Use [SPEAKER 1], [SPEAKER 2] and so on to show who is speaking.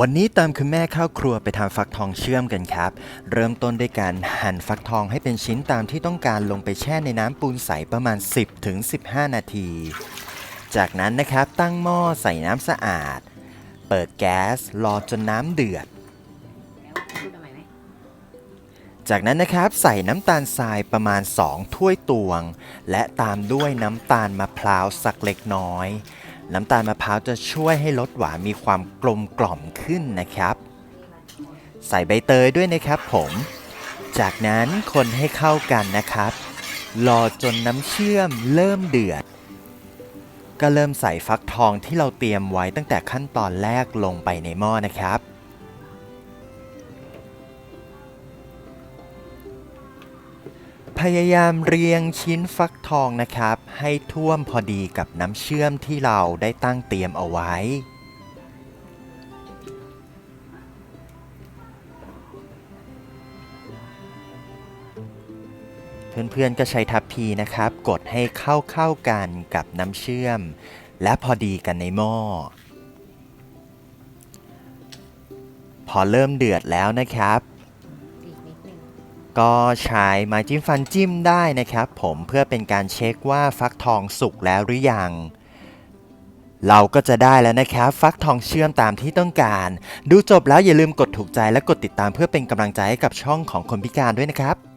[SPEAKER 1] วันนี้ตามคุณแม่เข้าครัวไปทำฟักทองเชื่อมกันครับ เริ่มต้นด้วยการหั่นฟักทองให้เป็นชิ้นตามที่ต้องการลงไปแช่ในน้ำปูนใสประมาณ 10-15 นาที จากนั้นนะครับตั้งหม้อใส่น้ำสะอาด เปิดแก๊สรอจนน้ำเดือด จากนั้นนะครับใส่น้ำตาลทรายประมาณ 2 ถ้วยตวง และตามด้วยน้ำตาลมะพร้าวสักเล็กน้อย น้ำตาลมะพร้าวจะช่วยให้รสหวานมีความกลมกล่อมขึ้นนะครับ ใส่ใบเตยด้วยนะครับผม จากนั้นคนให้เข้ากันนะครับ รอจนน้ำเชื่อมเริ่มเดือด ก็เริ่มใส่ฟักทองที่เราเตรียมไว้ตั้งแต่ขั้นตอนแรกลงไปในหม้อนะครับ พยายามเรียงชิ้นฟักทองนะครับ ให้ท่วมพอดีกับน้ำเชื่อมที่เราได้ตั้งเตรียมเอาไว้ เพื่อนๆก็ใช้ทัพพีนะครับ กดให้เข้าๆกันกับน้ำเชื่อม และพอดีกันในหม้อพอเริ่มเดือดแล้วนะครับ ก็ใช้ไม้จิ้มฟันจิ้มได้นะครับผมเพื่อเป็นการเช็คว่าฟักทองสุกแล้วหรือยัง เราก็จะได้แล้วนะครับ ฟักทองเชื่อมตามที่ต้องการ ดูจบแล้วอย่าลืมกดถูกใจและกดติดตามเพื่อเป็นกำลังใจให้กับช่องของคนพิการด้วยนะครับ